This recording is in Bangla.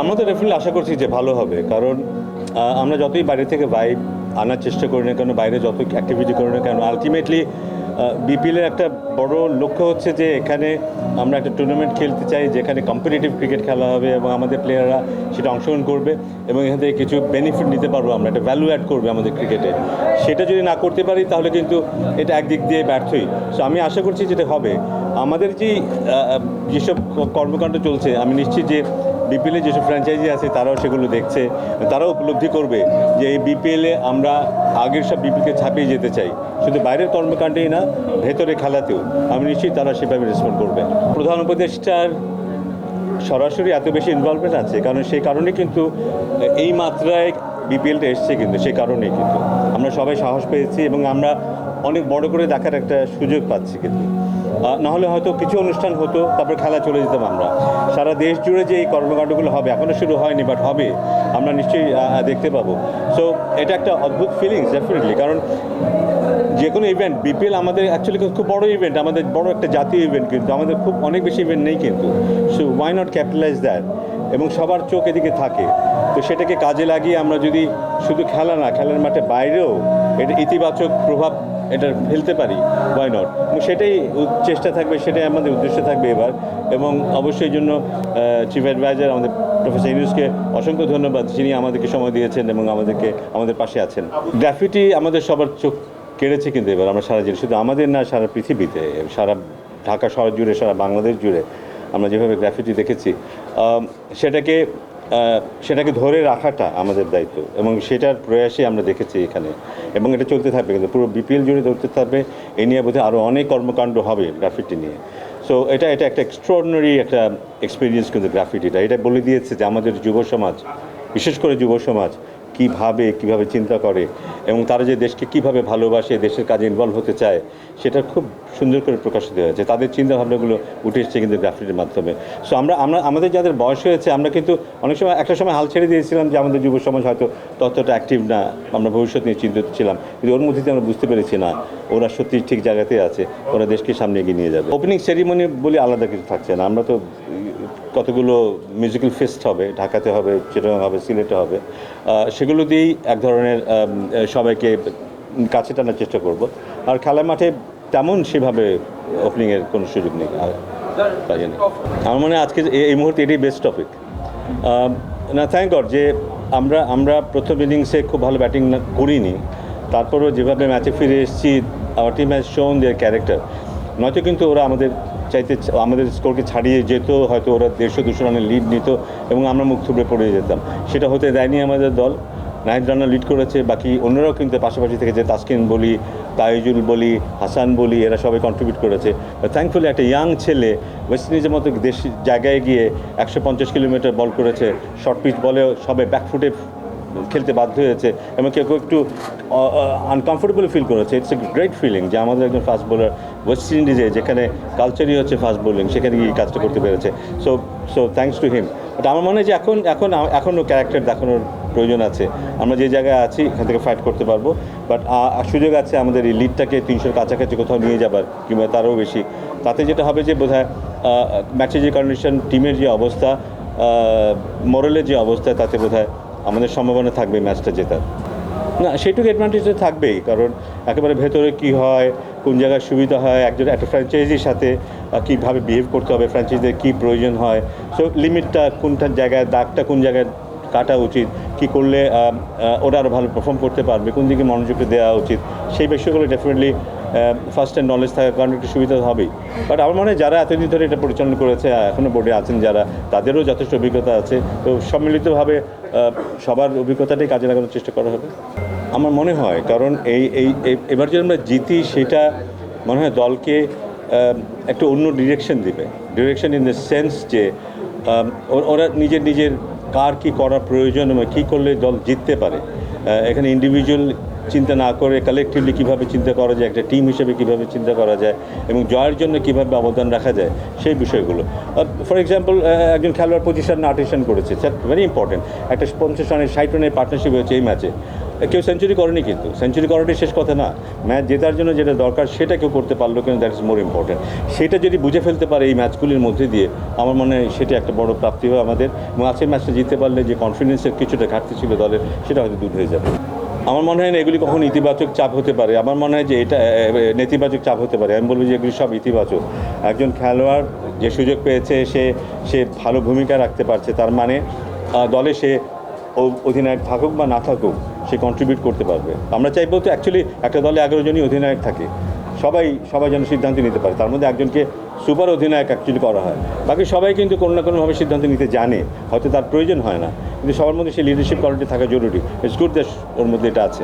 আমরা তো ডেফিনেটলি আশা করছি যে ভালো হবে, কারণ আমরা যতই বাইরে থেকে ভাইব আনার চেষ্টা করি না কেন, বাইরে যত অ্যাক্টিভিটি করি না কেন আলটিমেটলি বিপিএলের একটা বড় লক্ষ্য হচ্ছে যে এখানে আমরা একটা টুর্নামেন্ট খেলতে চাই যেখানে কম্পিটিটিভ ক্রিকেট খেলা হবে এবং আমাদের প্লেয়াররা সেটা অংশগ্রহণ করবে এবং এখান থেকে কিছু বেনিফিট নিতে পারব আমরা, একটা ভ্যালু অ্যাড করবে আমাদের ক্রিকেটে সেটা যদি না করতে পারি তাহলে কিন্তু এটা একদিক দিয়ে ব্যর্থই। সো আমি আশা করছি যেটা হবে, আমাদের যে যেসব কর্মকাণ্ড চলছে, আমি নিশ্চিত যে বিপিএলে যেসব ফ্র্যাঞ্চাইজি আছে, তারাও সেগুলো দেখছে, তারাও উপলব্ধি করবে যে এই বিপিএলে আমরা আগের সব বিপিএলকে ছাপিয়ে যেতে চাই। শুধু বাইরের কর্মকাণ্ডেই না, ভেতরে খেলাতেও। আমি নিশ্চিত তারা সেভাবে রেসপন্ড করবে। প্রধান উপদেষ্টার সরাসরি এত বেশি ইনভলভমেন্ট আছে, কারণ সেই কারণে কিন্তু এই মাত্রায় বিপিএলটা এসছে কিন্তু, সেই কারণেই কিন্তু। আমরা সবাই সাহস পেয়েছি এবং আমরা অনেক বড় করে দেখার একটা সুযোগ পাচ্ছি কিন্তু। নাহলে হয়তো কিছু অনুষ্ঠান হতো, তারপর খেলা চলে যেতাম আমরা। সারা দেশ জুড়ে যে এই কর্মকাণ্ডগুলো হবে এখনও শুরু হয়নি বাট হবে। আমরা নিশ্চয়ই দেখতে পাবো। সো এটা একটা অদ্ভুত ফিলিংস ডেফিনেটলি কারণ যে কোনো ইভেন্ট বিপিএল আমাদের অ্যাকচুয়ালি খুব বড় ইভেন্ট আমাদের বড় একটা জাতীয় ইভেন্ট কিন্তু, আমাদের খুব অনেক বেশি ইভেন্ট নেই কিন্তু। So why not capitalize that এবং সবার চোখ এদিকে থাকে। তো সেটাকে কাজে লাগিয়ে আমরা যদি শুধু খেলা না, খেলার মাঠে বাইরেও এটা ইতিবাচক প্রভাব এটা ফেলতে পারি ওয়াই নট এবং সেটাই চেষ্টা থাকবে, সেটাই আমাদের উদ্দেশ্য থাকবে এবার। এবং অবশ্যই জন্য চিফ অ্যাডভাইজার আমাদের প্রফেসর ইউনুসকে অসংখ্য ধন্যবাদ, যিনি আমাদেরকে সময় দিয়েছেন এবং আমাদেরকে, আমাদের পাশে আছেন। গ্রাফিটি আমাদের সবার চোখ কেড়েছে কিন্তু এবার আমরা সারা জেলে শুধু আমাদের না, সারা পৃথিবীতে, সারা ঢাকা শহর জুড়ে, সারা বাংলাদেশ জুড়ে আমরা যেভাবে গ্রাফিটি দেখেছি সেটাকে সেটাকে ধরে রাখাটা আমাদের দায়িত্ব এবং সেটার প্রয়াসই আমরা দেখেছি এখানে। এবং এটা চলতে থাকবে, কিন্তু পুরো বিপিএল জুড়ে ধরতে থাকবে, এ নিয়ে বোধহয় আরও অনেক কর্মকাণ্ড হবে গ্রাফিটি নিয়ে। সো এটা এটা একটা এক্সট্রঅর্ডিনারি একটা এক্সপিরিয়েন্স কিন্তু গ্রাফিটিটা। এটা বলে দিয়েছে যে আমাদের যুব সমাজ, বিশেষ করে যুব সমাজ, কীভাবে কীভাবে চিন্তা করে এবং তারা যে দেশকে কীভাবে ভালোবাসে, দেশের কাজে ইনভলভ হতে চায়, সেটা খুব সুন্দর করে প্রকাশিত হয়েছে। তাদের চিন্তাভাবনাগুলো উঠে এসছে কিন্তু গ্রাফিটির মাধ্যমে। সো আমরা আমরা, আমাদের যাদের বয়স হয়েছে, আমরা কিন্তু অনেক সময়, একটা সময় হাল ছেড়ে দিয়েছিলাম যে আমাদের যুব সমাজ হয়তো ততটা অ্যাক্টিভ না। আমরা ভবিষ্যৎ নিয়ে চিন্তিত ছিলাম। কিন্তু ওর মধ্যে আমরা বুঝতে পেরেছি, না, ওরা সত্যি ঠিক জায়গাতেই আছে। ওরা দেশকে সামনে এগিয়ে নিয়ে যাবে। ওপেনিং সেরিমনি বলে আলাদা কিছু থাকছে না। আমরা তো কতগুলো মিউজিক্যাল ফেস্ট হবে, ঢাকাতে হবে, চিটাগাং হবে, সিলেটে হবে সেগুলো দিয়েই এক ধরনের সবাইকে কাছে টানার চেষ্টা করব। আর খেলার মাঠে তেমন সেভাবে ওপেনিংয়ের কোনো সুযোগ নেই কাজে নেই আমার মনে হয় আজকে এই মুহূর্তে এটাই বেস্ট টপিক না থ্যাংক গড যে আমরা আমরা প্রথম ইনিংসে খুব ভালো ব্যাটিং করিনি, তারপরও যেভাবে ম্যাচে ফিরে এসেছি আওয়ার টিম হ্যাজ শোন দেয়ার ক্যারেক্টার নয়তো কিন্তু ওরা আমাদের চাইতে আমাদের স্কোরকে ছাড়িয়ে যেত, হয়তো ওরা দেড়শো, দুশো রানের লিড নিত এবং আমরা মুখ থুবড়ে পড়ে যেতাম। সেটা হতে দেয়নি আমাদের দল। নাইট রানার লিড করেছে। বাকি অন্যরাও কিন্তু পাশাপাশি থেকে যে তাসকিন বলি, তাইজুল বলি, হাসান বলি, এরা সবাই কন্ট্রিবিউট করেছে। থ্যাঙ্কফুলি একটা ইয়াং ছেলে ওয়েস্ট ইন্ডিজের মতো দেশ জায়গায় গিয়ে একশো পঞ্চাশ কিলোমিটার বল করেছে। শর্ট পিচ বলে সবাই ব্যাকফুটে খেলতে বাধ্য হয়েছে এবং কেউ কেউ একটু আনকমফোর্টেবল ফিল করেছে। ইটস এ গ্রেট ফিলিং যে আমাদের একজন ফাস্ট বোলার ওয়েস্ট ইন্ডিজে যেখানে কালচারই হচ্ছে ফাস্ট বোলিং সেখানে গিয়ে কাজটা করতে পেরেছে। So so thanks to him but আমার মনে হয় যে এখন এখন, এখনও ক্যারেক্টার দেখানোর প্রয়োজন আছে। আমরা যে জায়গায় আছি, এখান থেকে ফাইট করতে পারব। বাট সুযোগ আছে আমাদের এই লিডটাকে তিনশোর কাছাকাছি কোথাও নিয়ে যাবার, কিংবা তারও বেশি। তাতে যেটা হবে যে বোধ হয় ম্যাচের যে কন্ডিশন টিমের যে অবস্থা মোরালের যে অবস্থা, তাতে বোধ হয় আমাদের সম্ভাবনা থাকবে ম্যাচটা জেতার। না, সেটুকু অ্যাডভান্টেজ থাকবেই, কারণ একেবারে ভেতরে কি হয়, কোন জায়গায় সুবিধা হয়, একজন, একটা ফ্র্যাঞ্চাইজির সাথে কীভাবে বিহেভ করতে হবে ফ্র্যাঞ্চাইজিদের কী প্রয়োজন হয়। সো লিমিটটা কোনটার জায়গায়, দাগটা কোন জায়গায় কাটা উচিত, কি করলে ওরা আরও ভালো পারফর্ম করতে পারবে, কোন দিকে মনোযোগটা দেওয়া উচিত, সেই বিষয়গুলো ডেফিনেটলি ফার্স্ট হ্যান্ড নলেজ থাকার কারণে একটু সুবিধা হবেই। বাট আমার মনে হয় যারা এতদিন ধরে এটা পরিচালনা করেছে এখনও বোর্ডে আছেন যারা, তাদেরও যথেষ্ট অভিজ্ঞতা আছে। তো সম্মিলিতভাবে সবার অভিজ্ঞতাটাই কাজে লাগানোর চেষ্টা করা হবে। আমার মনে হয়, কারণ এই এই এবার যদি আমরা জিতি, সেটা মনে হয় দলকে একটা অন্য ডিরেকশন দিবে। ডিরেকশন ইন দ্য সেন্স যে ওরা নিজের নিজের কার কি করা প্রয়োজন এবং কী করলে দল জিততে পারে। এখানে ইন্ডিভিজুয়াল চিন্তা না করে কালেকটিভলি কীভাবে চিন্তা করা যায়, একটা টিম হিসেবে কীভাবে চিন্তা করা যায় এবং জয়ের জন্য কীভাবে অবদান রাখা যায়, সেই বিষয়গুলো। ফর এক্সাম্পল একজন খেলোয়াড় পঁচিশ রান আঠাশ রান করেছে ভেরি ইম্পর্টেন্ট একটা পঞ্চাশ রানের, ষাট রানের পার্টনারশিপ হয়েছে এই ম্যাচে কেউ সেঞ্চুরি করেনি কিন্তু সেঞ্চুরি করাটাই শেষ কথা না। ম্যাচ জেতার জন্য যেটা দরকার, সেটা কেউ করতে পারল কেন দ্যাট ইজ মোর ইম্পর্টেন্ট সেটা যদি বুঝে ফেলতে পারে এই ম্যাচগুলির মধ্যে দিয়ে, আমার মনে হয় সেটা একটা বড় প্রাপ্তি হয় আমাদের। এবং আজকের ম্যাচটা জিততে পারলে যে কনফিডেন্সের কিছুটা ঘাটতি ছিল দলের, সেটা হয়তো দূর হয়ে যাবে। আমার মনে হয় না এগুলি কখন ইতিবাচক চাপ হতে পারে। আমার মনে হয় যে এটা নেতিবাচক চাপ হতে পারে। আমি বলব যে এগুলি সব ইতিবাচক। একজন খেলোয়াড় যে সুযোগ পেয়েছে, সে সে ভালো ভূমিকা রাখতে পারছে। তার মানে দলে সে অধিনায়ক থাকুক বা না থাকুক, সে কন্ট্রিবিউট করতে পারবে। আমরা চাইব তো অ্যাকচুয়ালি একটা দলে এগারো জনই অধিনায়ক থাকে। সবাই সবাই যেন সিদ্ধান্ত নিতে পারে। তার মধ্যে একজনকে সুপার অধিনায়ক অ্যাকচুয়ালি করা হয়। বাকি সবাই কিন্তু কোনো না কোনোভাবে সিদ্ধান্ত নিতে জানে, হয়তো তার প্রয়োজন হয় না। কিন্তু সবার মধ্যে সেই লিডারশিপ কোয়ালিটি থাকা জরুরি। ইটস গুড ওর মধ্যে এটা আছে।